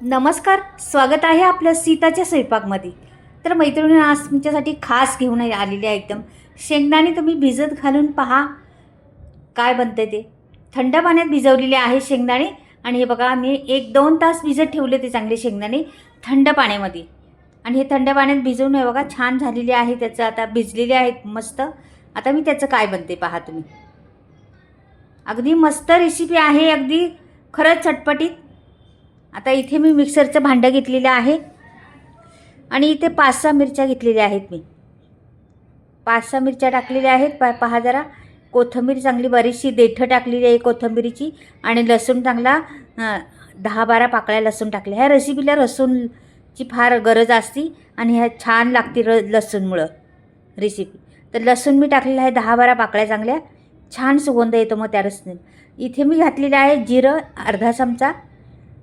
नमस्कार स्वागत आहे आपलं सीताच्या स्वयंपाकमध्ये. तर मैत्रिणी आज तुमच्यासाठी खास घेऊन आलेली आहे एकदम. शेंगदाणे तुम्ही भिजत घालून पहा. काय बनते ते? थंड पाण्यात भिजवलेले आहे शेंगदाणे. आणि हे बघा मी एक दोन तास भिजत ठेवले ते चांगले शेंगदाणे थंड पाण्यामध्ये. आणि हे थंड पाण्यात भिजवून हे बघा छान झालेले आहे. त्याचं आता भिजलेले आहेत मस्त. आता मी त्याचं काय बनते पहा तुम्ही. अगदी मस्त रेसिपी आहे अगदी खरंच चटपटीत. आता इथे मी मिक्सरचं भांडं घेतलेलं आहे. आणि इथे पाच सहा मिरच्या घेतलेल्या आहेत मी. पाच सहा मिरच्या टाकलेल्या आहेत. पा पहा जरा. कोथिंबीर चांगली बरीचशी देठं टाकलेली आहे कोथिंबीरीची. आणि लसूण चांगला दहा बारा पाकळ्या लसूण टाकल्या. ह्या रेसिपीला लसूणची फार गरज असती आणि ह्या छान लागते र लसूणमुळं रेसिपी तर लसूण मी टाकलेलं आहे दहा बारा पाकळ्या चांगल्या. छान सुगंध येतो मग त्या रसून. इथे मी घातलेलं आहे जिरं अर्धा चमचा.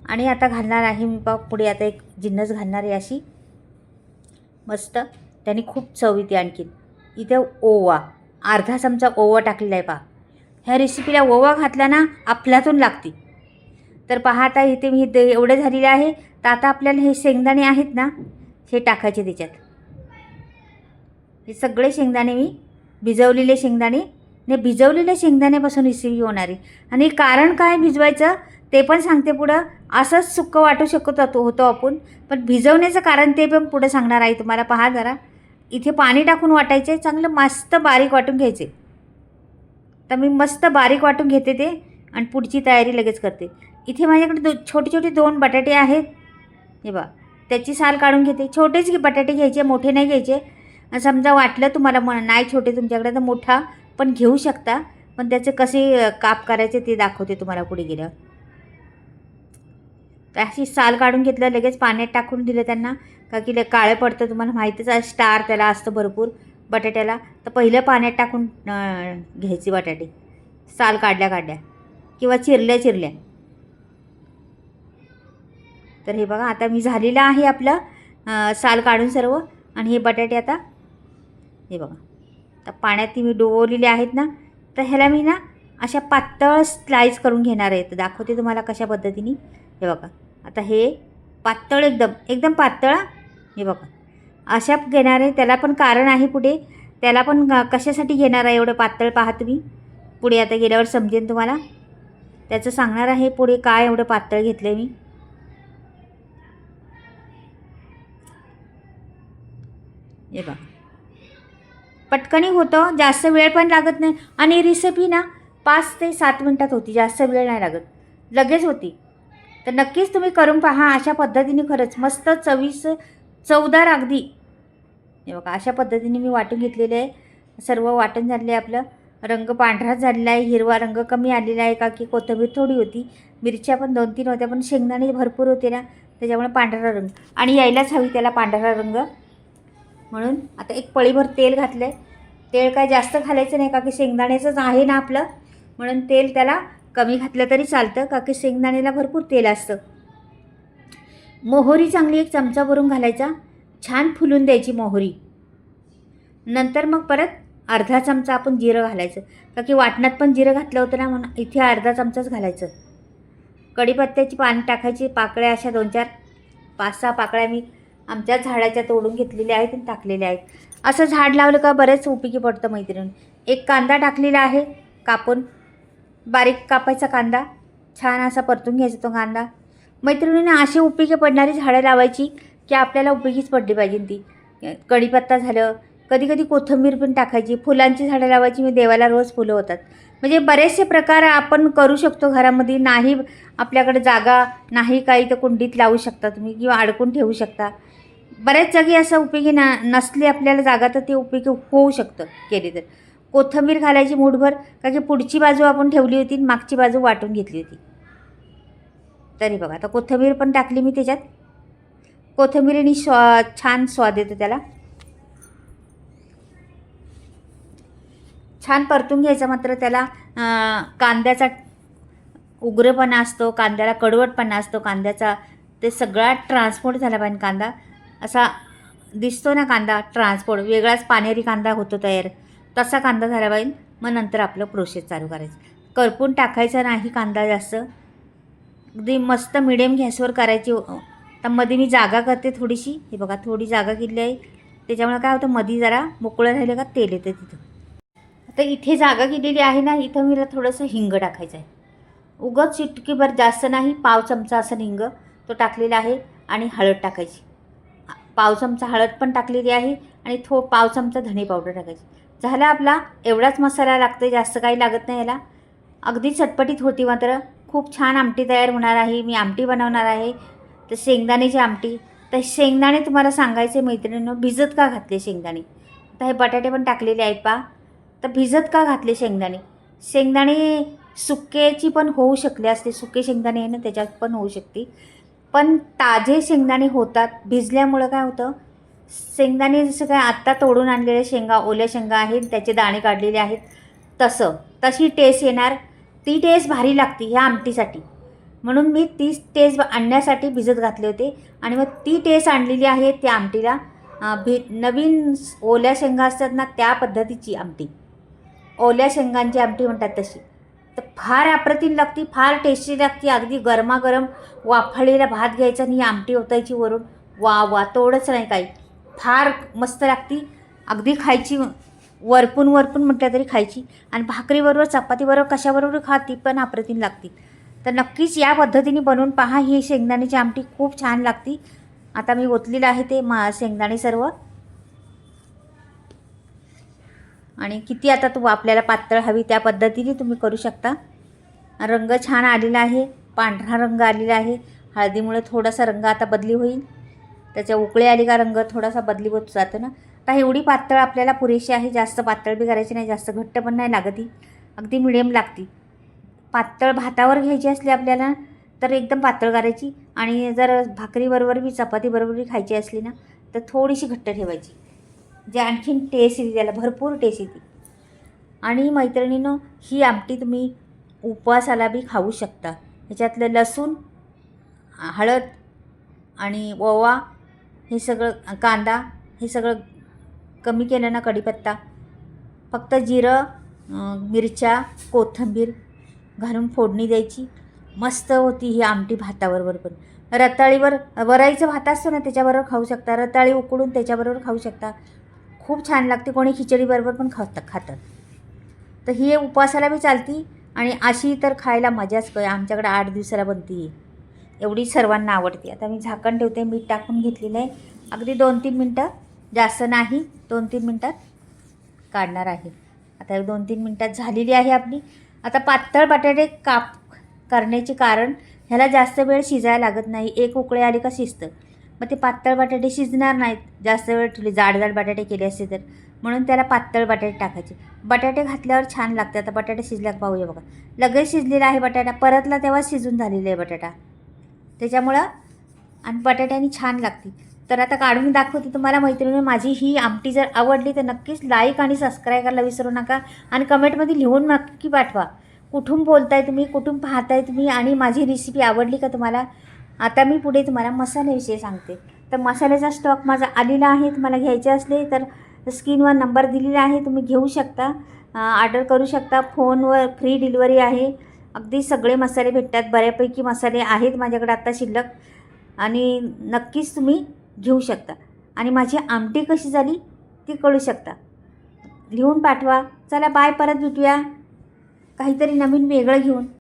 आणि आता घालणार आहे मी पा पुढे आता एक जिन्नस घालणार आहे अशी. मस्त. त्याने खूप चव येते आणखीन. इथे ओवा. अर्धा चमचा ओवा टाकलेला आहे पहा. ह्या रेसिपीला ओवा घातला ना आपल्यातून लागते. तर पहा आता इथे मी ते एवढं झालेलं आहे. तर आता आपल्याला हे शेंगदाणे आहेत ना हे टाकायचे त्याच्यात. हे सगळे शेंगदाणे मी भिजवलेले शेंगदाणे. ने भिजवलेल्या शेंगदाण्यापासून रेसिपी होणार आहे. आणि कारण काय भिजवायचं ते पण सांगते पुढं. असंच सुक्कं वाटू शकत होतो होतो आपण. पण भिजवण्याचं कारण ते पण पुढं सांगणार आहे तुम्हाला. पहा जरा. इथे पाणी टाकून वाटायचे. चांगलं मस्त बारीक वाटून घ्यायचे. तर मी मस्त बारीक वाटून घेते ते आणि पुढची तयारी लगेच करते. इथे माझ्याकडे दो छोटे छोटे दोन बटाटे आहेत. हे बा त्याची साल काढून घेते. छोटेच की बटाटे घ्यायचे मोठे नाही घ्यायचे. समजा वाटलं तुम्हाला म नाही छोटे तुमच्याकडे तर मोठा पण घेऊ शकता. पण त्याचे कसे काप करायचे ते दाखवते तुम्हाला पुढे गेल्यावर. अशी साल काढून घेतलं लगेच पाण्यात टाकून दिलं त्यांना. का की ल- काळं पडतं तुम्हाला माहितीच आहे स्टार त्याला असतं भरपूर बटाट्याला. तर पहिलं पाण्यात टाकून घ्यायची बटाटे. साल काढल्या काढल्या. किंवा चिरल्या चिरल्या. तर हे बघा आता मी झालेलं आहे आपलं साल काढून सर्व. आणि हे बटाटे आता हे बघा. तर पाण्यात ती मी डोवलेले आहेत ना तर ह्याला मी ना अशा पातळ स्लाईस करून घेणार आहे. तर दाखवते तुम्हाला कशा पद्धतीने. हे बघा. आता हे पातळ एकदम एकदम पातळ हे. बघा. अशा घेणार आहे त्याला पण कारण आहे पुढे. त्याला पण कशासाठी घेणार आहे एवढं पातळ पाहा तुम्ही? पुढे आता गेल्यावर समजेन तुम्हाला. त्याचं सांगणार आहे पुढे काय एवढं पातळ घेतलं आहे मी. हे बघा. पटकनी होतं जास्त वेळ पण लागत नाही. आणि रेसिपी ना पाच ते सात मिनटात होती. जास्त वेळ नाही लागत. लगेच होती. तर नक्कीच तुम्ही करून पहा अशा पद्धतीने खरंच मस्त चवीस चवदार अगदी. हे बघा अशा पद्धतीने मी वाटून घेतलेले आहे. सर्व वाटण झालेलं आहे आपलं. रंग पांढरा झालेला आहे हिरवा रंग कमी आलेला आहे का की कोथिंबीर थोडी होती. मिरच्या पण दोन तीन होत्या पण शेंगदाणे भरपूर होते ना त्याच्यामुळे पांढरा रंग. आणि यायलाच हवी त्याला पांढरा रंग. म्हणून आता एक पळीभर तेल घातलं आहे तेल काय जास्त घालायचं नाही का की शेंगदाण्याचंच आहे ना आपलं. म्हणून तेल त्याला कमी घातलं तरी चालतं. का की शेंगदाण्याला भरपूर तेल असतं. मोहरी चांगली एक चमचा भरून घालायचा. छान फुलून द्यायची मोहरी. नंतर मग परत अर्धा चमचा आपण जिरं घालायचं. का की वाटणात पण जिरं घातलं होतं ना म्हणून इथे अर्धा चमचाच घालायचं. कढीपत्त्याची पान टाकायची. पाकळ्या अशा दोन चार पाच सहा पाकळ्या मी आमच्या झाडाच्या तोडून घेतलेल्या आहेत आणि टाकलेल्या आहेत. असं झाड लावलं का बरेच उपयोगी पडतं मैत्रिणी. एक कांदा टाकलेला आहे. कापून बारीक कापायचा कांदा छान असा परतून घ्यायचा तो कांदा. मैत्रिणींना अशी उपयोगी पडणारी झाडं लावायची की आपल्याला उपयोगीच पडली पाहिजे ती. कढीपत्ता झालं कधी कधी कोथिंबीर पण टाकायची. फुलांची झाडं लावायची मी देवाला रोज फुलं होतात. म्हणजे बरेचसे प्रकार आपण करू शकतो घरामध्ये. नाही आपल्याकडे जागा नाही काही तर कुंडीत लावू शकता तुम्ही किंवा अडकून ठेवू शकता. बऱ्याच जागी असं उपयोगी ना नसली आपल्याला जागा तर ते उपयोगी होऊ शकतं केले तर. कोथिंबीर घालायची मूठभर कारण की पुढची बाजू आपण ठेवली होती आणि मागची बाजू वाटून घेतली होती. तरी बघा आता कोथिंबीर पण टाकली मी त्याच्यात. कोथंबीरीने स्वा छान स्वाद येतो त्याला. छान परतून घ्यायचं मात्र त्याला. कांद्याचा उग्रपणा असतो कांद्याला कडवटपणा असतो कांद्याचा ते सगळा ट्रान्सपोर्ट झाला पाहिजे कांदा. असा दिसतो ना कांदा ट्रान्सपोर्ट वेगळाच पानेरी कांदा होतो तयार. तसा कांदा झाला पाहिजे मग नंतर आपलं प्रोसेस चालू करायचं. करपून टाकायचा नाही कांदा जास्त. अगदी मस्त मिडियम गॅसवर करायची. तर मध्ये मी जागा करते थोडीशी. हे बघा थोडी जागा केली आहे. त्याच्यामुळे काय होतं मध्ये जरा मोकळं राहिलं का तेल येतं तिथं. आता इथे जागा केलेली आहे ना इथं मला थोडंसं हिंग टाकायचं आहे. उगत चिटकीभर जास्त नाही पाव चमचा असं हिंग तो टाकलेला आहे आणि हळद टाकायची. पाव चमचा हळद पण टाकलेली आहे आणि थो पाव चमचा धणे पावडर टाकायची. झाला आपला एवढाच मसाला लागतो जास्त काही लागत नाही याला. अगदी चटपटीत होती मात्र. खूप छान आमटी तयार होणार आहे. मी आमटी बनवणार आहे. तर शेंगदाण्याची आमटी. तर शेंगदाणे तुम्हाला सांगायचे मैत्रिणीनं भिजत का घातले शेंगदाणे? आता हे बटाटे पण टाकलेले आहेत पा तर भिजत का घातले शेंगदाणे? शेंगदाणे सुक्याची पण होऊ शकले असते. सुके शेंगदाणे आहे ना त्याच्यात पण होऊ शकते. पण ताजे शेंगदाणे होतात. भिजल्यामुळं काय होतं? शेंगदाणे जसं काय आत्ता तोडून आणलेले शेंगा ओल्या शेंगा आहेत त्याचे दाणे काढलेले आहेत तसं. तशी टेस्ट येणार. ती टेस्ट भारी लागते ह्या आमटीसाठी. म्हणून मी ती टेस्ट आणण्यासाठी भिजत घातले होते आणि मग ती टेस्ट आणलेली आहे त्या आमटीला. भि भी नवीन ओल्या शेंगा असतात ना त्या पद्धतीची आमटी. ओल्या शेंगांची आमटी म्हणतात तशी. तर फार अप्रतिम लागती फार टेस्टी लागती अगदी गरमागरम वाफळलेला भात घ्यायचा आणि ही आमटी ओतायची वरून. वा वा तोडच नाही काही. फार मस्त लागती. अगदी खायची वरपून वरपून म्हटलं तरी खायची. आणि भाकरीबरोबर चपातीबरोबर कशाबरोबर खा ती पण अप्रतिम लागती. तर नक्कीच या पद्धतीने बनवून पहा. ही शेंगदाण्याची आमटी खूप छान लागती. आता मी ओतलेलं आहे ते मा शेंगदाणे सर्व. आणि किती आता तू आपल्याला पातळ हवी त्या पद्धतीने तुम्ही करू शकता. रंग छान आलेला आहे. पांढरा रंग आलेला आहे. हळदीमुळे थोडासा रंग आता बदली होईल. त्याच्या उकळे आली का रंग थोडासा बदली होत जातो ना. आता एवढी पातळ आपल्याला पुरेशी आहे जास्त पातळ बी करायची नाही जास्त घट्ट पण नाही लागती अगदी मिडियम लागती. पातळ भातावर घ्यायची असली आपल्याला तर एकदम पातळ करायची. आणि जर भाकरीबरोबर बी चपातीबरोबर बी खायची असली ना तर थोडीशी घट्ट ठेवायची. जे आणखीन टेस्ट येते त्याला भरपूर टेस्ट येते. आणि मैत्रिणीनं ही आमटी तुम्ही उपवासाला बी खाऊ शकता. ह्याच्यातलं लसूण हळद आणि ओवा हे सगळं कांदा हे सगळं कमी केलं ना कढीपत्ता. फक्त जिरं मिरच्या कोथिंबीर घालून फोडणी द्यायची. मस्त होती ही आमटी भाताबरोबर पण रताळीवर वराईचं भात असतो ना त्याच्याबरोबर खाऊ शकता. रताळी उकडून त्याच्याबरोबर खाऊ शकता. खूप छान लागते. कोणी खिचडीबरोबर पण खात खातात. तर ही उपवासाला बी चालती आणि अशी तर खायला मजाच काय आमच्याकडे आठ दिवसाला बनती आहे एवढी सर्वांना आवडते. आता मी झाकण ठेवते मीठ टाकून घेतलेलं आहे. अगदी दोन तीन मिनटं जास्त नाही दोन तीन मिनटात काढणार आहे. आता दोन तीन मिनटात झालेली आहे आपली. आता पातळ बटाटे काप करण्याचे कारण ह्याला जास्त वेळ शिजायला लागत नाही. एक उकळे आली का शिजतं. मग ते पातळ बटाटे शिजणार नाहीत. जास्त वेळ ठेवले जाड जाड बटाटे केले असते तर. म्हणून त्याला पातळ बटाटे टाकायचे. बटाटे घातल्यावर छान लागते. आता बटाटे शिजल्या पाहूया बघा. लगेच शिजलेला आहे बटाटा. परतला तेव्हा शिजून झालेला आहे बटाटा. त्याच्यामुळं आणि बटाट्याने छान लागते. तर आता काढून दाखवते तुम्हाला मैत्रिणी माझी ही आमटी जर आवडली तर नक्कीच लाईक आणि सबस्क्राईब करायला विसरू नका आणि कमेंटमध्ये लिहून नक्की पाठवा. कुठून बोलताय तुम्ही कुठून पाहताय तुम्ही आणि माझी रेसिपी आवडली का तुम्हाला? आता मी पुढे तुम्हाला मसाल्याविषयी सांगते. तर मसाल्याचा स्टॉक माझा आलेला आहे तुम्हाला घ्यायचे असले तर स्क्रीनवर नंबर दिलेला आहे तुम्ही घेऊ शकता. ऑर्डर करू शकता फोनवर फ्री डिलिव्हरी आहे. अगदी सगळे मसाले भेटतात बऱ्यापैकी मसाले आहेत माझ्याकडे आत्ता शिल्लक. आणि नक्कीच तुम्ही घेऊ शकता. आणि माझी आमटी कशी झाली ती कळू शकता. लिहून पाठवा. चला बाय परत भेटूया. काहीतरी नवीन वेगळं घेऊन.